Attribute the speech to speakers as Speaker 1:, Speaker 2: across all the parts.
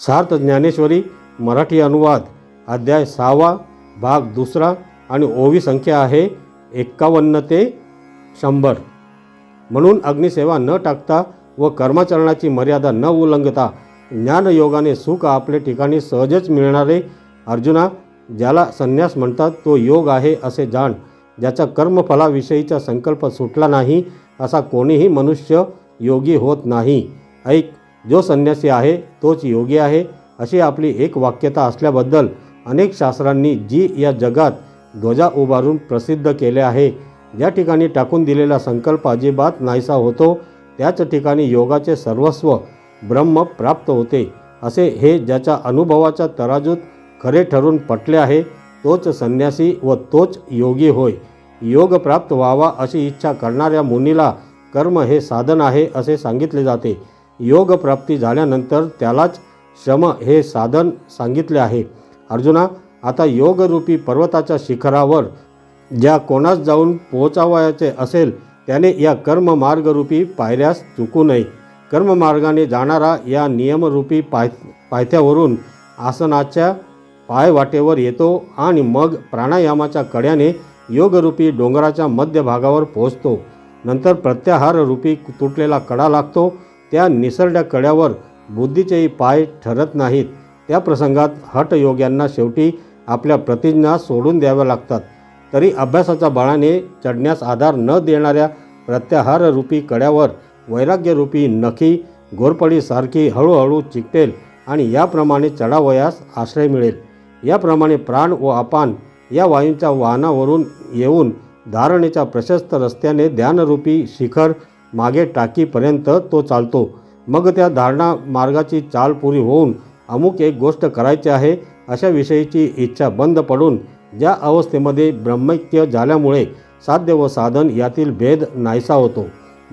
Speaker 1: सार्थ ज्ञानेश्वरी मराठी अनुवाद अध्याय सहावा भाग दुसरा आणि ओवी संख्या आहे एक्कावन्न ते शंभर. म्हणून अग्निसेवा न टाकता व कर्माचरणाची मर्यादा न उल्लंघता ज्ञानयोगाने सुख आपले ठिकाणी सहजच मिळणारे अर्जुना ज्याला संन्यास म्हणतात तो योग आहे असे जाण ज्याचा कर्मफलाविषयीचा संकल्प सुटला नाही असा कोणीही मनुष्य योगी होत नाही. ऐक जो संन्यासी आहे तोच योगी आहे अशी आपली एक वाक्यता असल्याबद्दल अनेक शास्त्रांनी जी या जगात ध्वजा उभारून प्रसिद्ध केले आहे ज्या ठिकाणी टाकून दिलेला संकल्प अजिबात नाहीसा होतो. त्याच ठिकाणी योगाचे सर्वस्व ब्रह्म प्राप्त होते असे हे ज्याच्या अनुभवाच्या तराजूत खरे ठरून पटले आहे तोच संन्यासी व तोच योगी होय. योग प्राप्त व्हावा अशी इच्छा करणाऱ्या मुनीला कर्म हे साधन आहे असे सांगितले जाते. योगप्राप्ती झाल्यानंतर त्यालाच श्रम हे साधन सांगितले आहे. अर्जुना आता योगरूपी पर्वताच्या शिखरावर ज्या कोणास जाऊन पोहोचावयाचे असेल त्याने या कर्ममार्गरूपी पायऱ्यास चुकू नये. कर्ममार्गाने जाणारा या नियमरूपी पाय पायथ्यावरून आसनाच्या पायवाटेवर येतो आणि मग प्राणायामाच्या कड्याने योगरूपी डोंगराच्या मध्यभागावर पोहोचतो. नंतर प्रत्याहाररूपी तुटलेला कडा लागतो त्या निसरड्या कड्यावर बुद्धीचेही पाय ठरत नाहीत. त्या प्रसंगात हटयोग्यांना शेवटी आपल्या प्रतिज्ञा सोडून द्याव्या लागतात. तरी अभ्यासाच्या बळाने चढण्यास आधार न देणाऱ्या प्रत्याहाररूपी कड्यावर वैराग्यरूपी नखी घोरपडीसारखी हळूहळू चिकटेल आणि याप्रमाणे चढावयास आश्रय मिळेल. याप्रमाणे प्राण व अपान या वायूंच्या वाहनावरून येऊन धारणेच्या प्रशस्त रस्त्याने ध्यानरूपी शिखर मागे टाकीपर्यंत तो चालतो. मग त्या धारणा मार्गाची चाल पुरी होऊन अमुक एक गोष्ट करायची आहे अशा विषयीची इच्छा बंद पडून ज्या अवस्थेमध्ये ब्रह्मैक्य झाल्यामुळे साध्य व साधन यातील भेद नाहीसा होतो.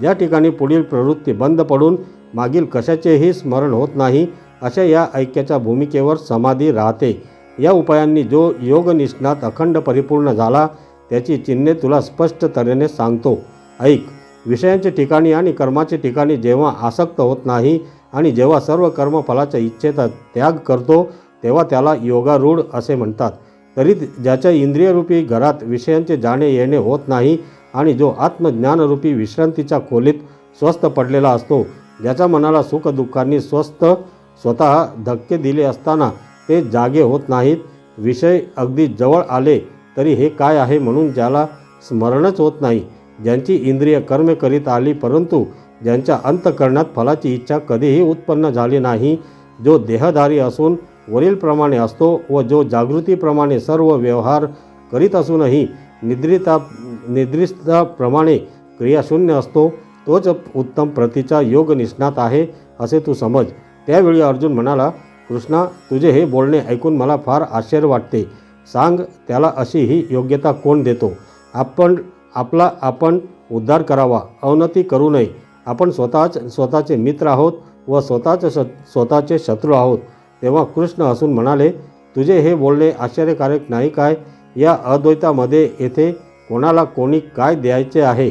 Speaker 1: ज्या ठिकाणी पुढील प्रवृत्ती बंद पडून मागील कशाचेही स्मरण होत नाही अशा या ऐक्याच्या भूमिकेवर समाधी राहते. या उपायांनी जो योगनिष्णात अखंड परिपूर्ण झाला त्याची चिन्हे तुला स्पष्ट तऱ्हेने सांगतो. ऐक. विषयांचे ठिकाणी आणि कर्माचे ठिकाणी जेव्हा आसक्त होत नाही आणि जेव्हा सर्व कर्मफलाच्या इच्छेचा त्याग करतो तेव्हा त्याला योगारूढ असे म्हणतात. तरी ज्याच्या इंद्रियरूपी घरात विषयांचे जाणे येणे होत नाही आणि जो आत्मज्ञानरूपी विश्रांतीच्या खोलीत स्वस्थ पडलेला असतो ज्याच्या मनाला सुखदुःखांनी स्वस्थ स्वतः धक्के दिले असताना ते जागे होत नाहीत विषय अगदी जवळ आले तरी हे काय आहे म्हणून ज्याला स्मरणच होत नाही ज्यांची इंद्रिय कर्म करीत आली परंतु ज्यांच्या अंतकरणात फलाची इच्छा कधीही उत्पन्न झाली नाही जो देहधारी असून वरीलप्रमाणे असतो व जो जागृतीप्रमाणे सर्व व्यवहार करीत असूनही निद्रिता निद्रिस्ताप्रमाणे क्रियाशून्य असतो तोच उत्तम प्रतीचा योग निष्णात आहे असे तू समज. त्यावेळी अर्जुन म्हणाला कृष्णा तुझे हे बोलणे ऐकून मला फार आश्चर्य वाटते. सांग त्याला अशी ही योग्यता कोण देतो? आपण आपला आपण उद्धार करावा अवनती करू नये. आपण स्वतःच स्वतःचे मित्र आहोत व स्वतःच श स्वतःचे शत्रू आहोत. तेव्हा कृष्ण हसून म्हणाले तुझे हे बोलणे आश्चर्यकारक नाही काय? या अद्वैतामध्ये येथे कोणाला कोणी काय द्यायचे आहे?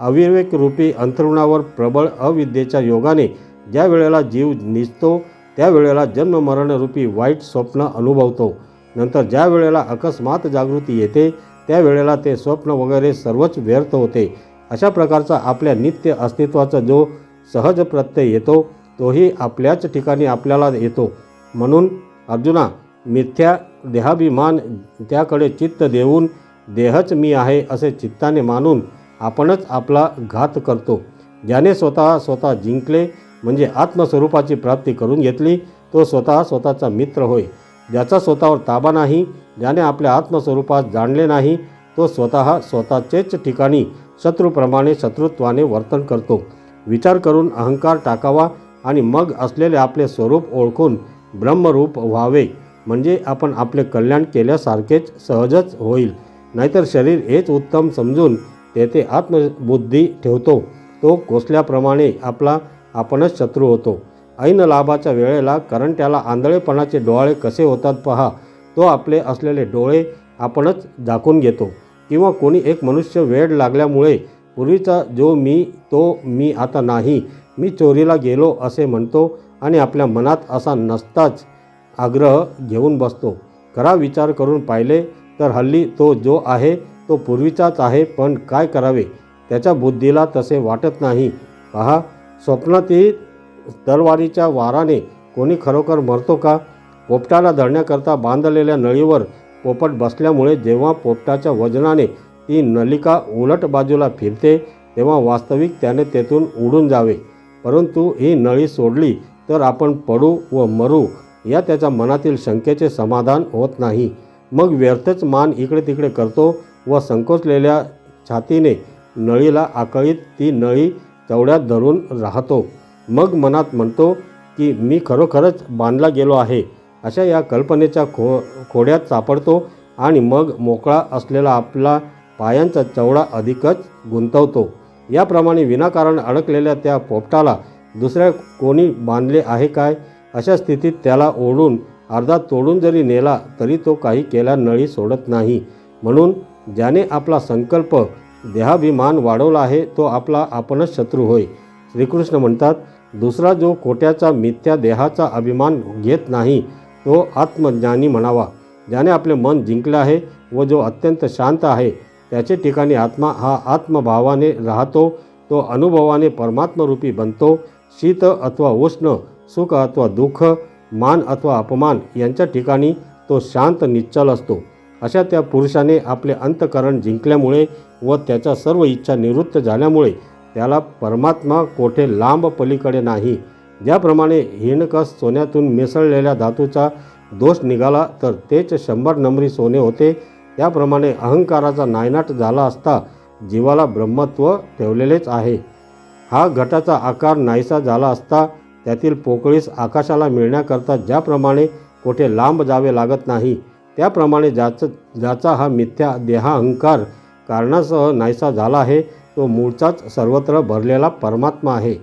Speaker 1: अविवेकरूपी अंतरुणावर प्रबळ अविद्येच्या योगाने ज्या वेळेला जीव निजतो त्यावेळेला जन्ममरणरूपी वाईट स्वप्न अनुभवतो. नंतर ज्या वेळेला अकस्मात जागृती येते त्यावेळेला ते स्वप्न वगैरे सर्वच व्यर्थ होते. अशा प्रकारचा आपल्या नित्य अस्तित्वाचा जो सहज प्रत्यय येतो तोही आपल्याच ठिकाणी आपल्याला येतो. म्हणून अर्जुना मिथ्या देहाभिमान त्याकडे चित्त देऊन देहच मी आहे असे चित्ताने मानून आपणच आपला घात करतो. ज्याने स्वतः स्वतः जिंकले म्हणजे आत्मस्वरूपाची प्राप्ती करून घेतली तो स्वतः स्वतःचा मित्र होय. ज्याचा स्वतःवर ताबा नाही ज्याने आपल्या आत्मस्वरूपात जाणले नाही तो स्वतः स्वतःचेच ठिकाणी शत्रूप्रमाणे शत्रुत्वाने वर्तन करतो. विचार करून अहंकार टाकावा आणि मग असलेले आपले स्वरूप ओळखून ब्रह्मरूप व्हावे. म्हणजे आपण आपले कल्याण केल्यासारखेच सहजच होईल. नाहीतर शरीर हेच उत्तम समजून तेथे आत्मबुद्धी ठेवतो. तो कोसल्याप्रमाणे आपला आपणच शत्रू होतो. ऐन लाभाच्या वेळेला कारण त्याला आंधळेपणाचे डोळे कसे होतात पहा. तो आपले असलेले डोळे आपणच झाकून घेतो. किंवा कोणी एक मनुष्य वेड लागल्यामुळे पूर्वीचा जो मी तो मी आता नाही. मी चोरीला गेलो असे म्हणतो आणि आपल्या मनात असा नसताच आग्रह घेऊन बसतो. खरा विचार करून पाहिले तर हल्ली तो जो आहे तो पूर्वीचाच आहे पण काय करावे? त्याच्या बुद्धीला तसे वाटत नाही. पहा स्वप्नातही तलवारीच्या वाराने कोणी खरोखर मरतो का? पोपटाला धरण्याकरता बांधलेल्या नळीवर पोपट बसल्यामुळे जेव्हा पोपटाच्या वजनाने ती नलिका उलट बाजूला फिरते तेव्हा वास्तविक त्याने तेथून उडून जावे. परंतु ही नळी सोडली तर आपण पडू व मरू या त्याच्या मनातील शंकेचे समाधान होत नाही. मग व्यर्थच मान इकडे तिकडे करतो व संकोचलेल्या छातीने नळीला आकळीत ती नळी चवड्यात धरून राहतो. मग मनात म्हणतो की मी खरोखरच बांधला गेलो आहे. अशा या कल्पनेच्या खो खोड्यात सापडतो आणि मग मोकळा असलेला आपला पायांचा चवडा अधिकच गुंतवतो. याप्रमाणे विनाकारण अडकलेल्या त्या पोपटाला दुसऱ्या कोणी बांधले आहे काय? अशा स्थितीत त्याला ओढून अर्धा तोडून जरी नेला तरी तो काही केल्या नळी सोडत नाही. म्हणून ज्याने आपला संकल्प देहाभिमान वाढवला आहे तो आपला आपणच शत्रू होय. श्रीकृष्ण म्हणतात दुसरा जो खोट्याचा मिथ्या देहाचा अभिमान घेत नाही तो आत्मज्ञानी म्हणावा. ज्याने आपले मन जिंकले आहे व जो अत्यंत शांत आहे त्याचे ठिकाणी आत्मा हा आत्मभावाने राहतो तो अनुभवाने परमात्मरूपी बनतो. शीत अथवा उष्ण सुख अथवा दुःख मान अथवा अपमान यांच्या ठिकाणी तो शांत निश्चल असतो. अशा त्या पुरुषाने आपले अंतकरण जिंकल्यामुळे व त्याच्या सर्व इच्छा निवृत्त झाल्यामुळे त्याला परमात्मा कोठे लांब पलीकडे नाही. ज्याप्रमाणे हिणकस सोन्यातून मिसळलेल्या धातूचा दोष निघाला तर तेच शंभर नंबरी सोने होते. त्याप्रमाणे अहंकाराचा नायनाट झाला असता जीवाला ब्रह्मत्व ठेवलेलेच आहे. हा घटाचा आकार नाहीसा झाला असता त्यातील पोकळीस आकाशाला मिळण्याकरता ज्याप्रमाणे कोठे लांब जावे लागत नाही त्याप्रमाणे ज्याचं ज्याचा हा मिथ्या देहाहंकार कारणासह नाहीसा झाला आहे तो मूळचाच सर्वत्र भरलेला परमात्मा आहे.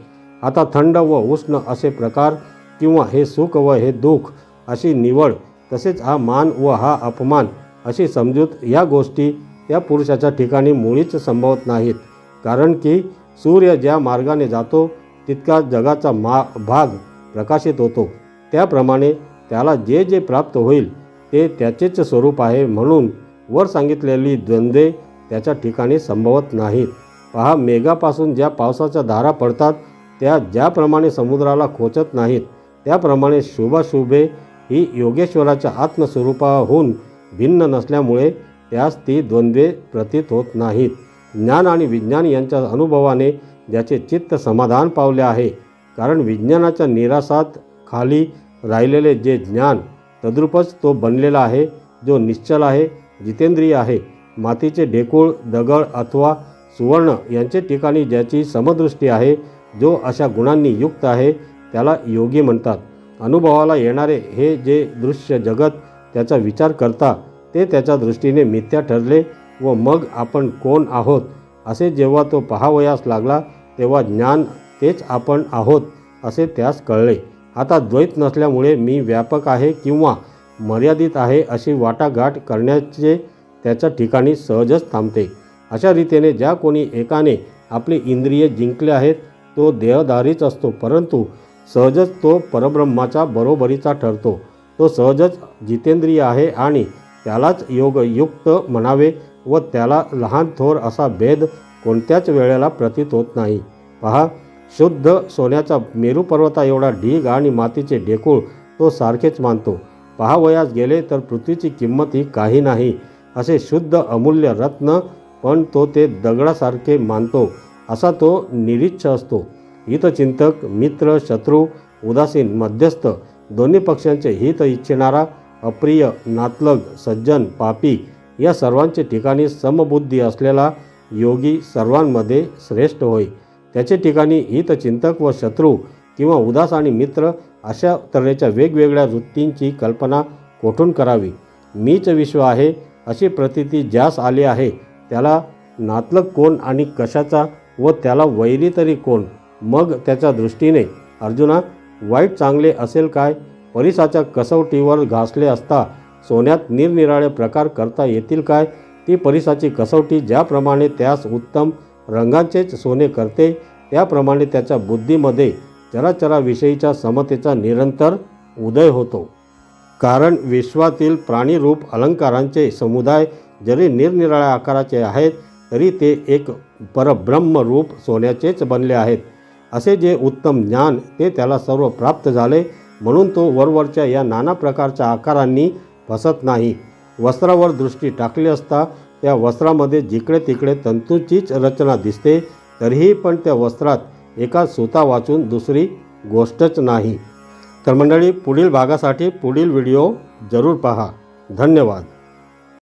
Speaker 1: आता थंड व उष्ण असे प्रकार किंवा हे सुख व हे दुःख अशी निवड तसेच हा मान व हा अपमान अशी समजूत या गोष्टी त्या पुरुषाच्या ठिकाणी मुळीच संभवत नाहीत. कारण की सूर्य ज्या मार्गाने जातो तितका जगाचा मा भाग प्रकाशित होतो. त्याप्रमाणे त्याला जे जे प्राप्त होईल ते त्याचेच स्वरूप आहे म्हणून वर सांगितलेली द्वंद्वे त्याच्या ठिकाणी संभवत नाहीत. पहा मेघापासून ज्या पावसाच्या धारा पडतात त्या ज्याप्रमाणे समुद्राला खोचत नाहीत त्याप्रमाणे शुभाशुभे ही योगेश्वराच्या आत्मस्वरूपाहून भिन्न नसल्यामुळे त्यास ती द्वंद्वे प्रतीत होत नाहीत. ज्ञान आणि विज्ञान यांच्या अनुभवाने ज्याचे चित्त समाधान पावले आहे कारण विज्ञानाच्या निरासात खाली राहिलेले जे ज्ञान तद्रूपच तो बनलेला आहे जो निश्चल आहे जितेंद्रिय आहे मातीचे ढेकूळ दगड अथवा सुवर्ण यांचे ठिकाणी ज्याची समदृष्टी आहे जो अशा गुणांनी युक्त आहे त्याला योगी म्हणतात. अनुभवाला येणारे हे जे दृश्य जगत त्याचा विचार करता ते त्याच्या दृष्टीने मिथ्या ठरले व मग आपण कोण आहोत असे जेव्हा तो पहावयास लागला तेव्हा ज्ञान तेच आपण आहोत असे त्यास कळले. आता द्वैत नसल्यामुळे मी व्यापक आहे किंवा मर्यादित आहे अशी वाटाघाट करण्याचे त्याच्या ठिकाणी सहजच थांबते. अशा रीतीने ज्या कोणी एकाने आपली इंद्रिये जिंकले आहेत तो देहधारीच असतो. परंतु सहजच तो परब्रह्माच्या बरोबरीचा ठरतो. तो सहजच जितेंद्रिय आहे आणि त्यालाच योगयुक्त म्हणावे व त्याला लहान थोर असा भेद कोणत्याच वेळेला प्रतीत होत नाही. पहा शुद्ध सोन्याचा मेरू पर्वता एवढा ढीग आणि मातीचे ढेकूळ तो सारखेच मानतो. पहावयास गेले तर पृथ्वीची किंमत ही काही नाही. असे शुद्ध अमूल्य रत्न पण तो ते दगडासारखे मानतो असा तो निरीच्छ असतो. हितचिंतक मित्र शत्रू उदासीन मध्यस्थ दोन्ही पक्षांचे हित इच्छिणारा अप्रिय नातलग सज्जन पापी या सर्वांचे ठिकाणी समबुद्धी असलेला योगी सर्वांमध्ये श्रेष्ठ होय. त्याचे ठिकाणी हितचिंतक व शत्रू किंवा उदास आणि मित्र अशा तऱ्हेच्या वेगवेगळ्या वृत्तींची कल्पना कोठून करावी? मीच विश्व आहे अशी प्रतीती ज्यास आली आहे त्याला नातलग कोण आणि कशाचा व त्याला वैरी तरी कोण? मग त्याच्या दृष्टीने अर्जुना वाईट चांगले असेल काय? परिसाच्या कसवटीवर घासले असता सोन्यात निरनिराळे प्रकार करता येतील काय? ती परिसाची कसवटी ज्याप्रमाणे त्यास उत्तम रंगांचेच सोने करते त्याप्रमाणे त्याच्या बुद्धीमध्ये चराचराविषयीच्या समतेचा निरंतर उदय होतो. कारण विश्वातील प्राणीरूप अलंकारांचे समुदाय जरी निरनिराळ्या आकाराचे आहेत तरी ते एक परब्रह्म रूप सोन्याचेच बनले आहेत. असे जे उत्तम ज्ञान ते त्याला सर्व प्राप्त झाले म्हणून तो वरवरच्या या नाना प्रकारच्या आकारांनी फसत नाही. वस्त्रावर दृष्टी टाकली असता त्या वस्त्रामध्ये जिकडे तिकडे तंतूचीच रचना दिसते तरीही पण त्या वस्त्रात एका सुता वाचून दुसरी गोष्टच नाही. तर मंडळी पुढील भागासाठी पुढील व्हिडिओ जरूर पहा. धन्यवाद.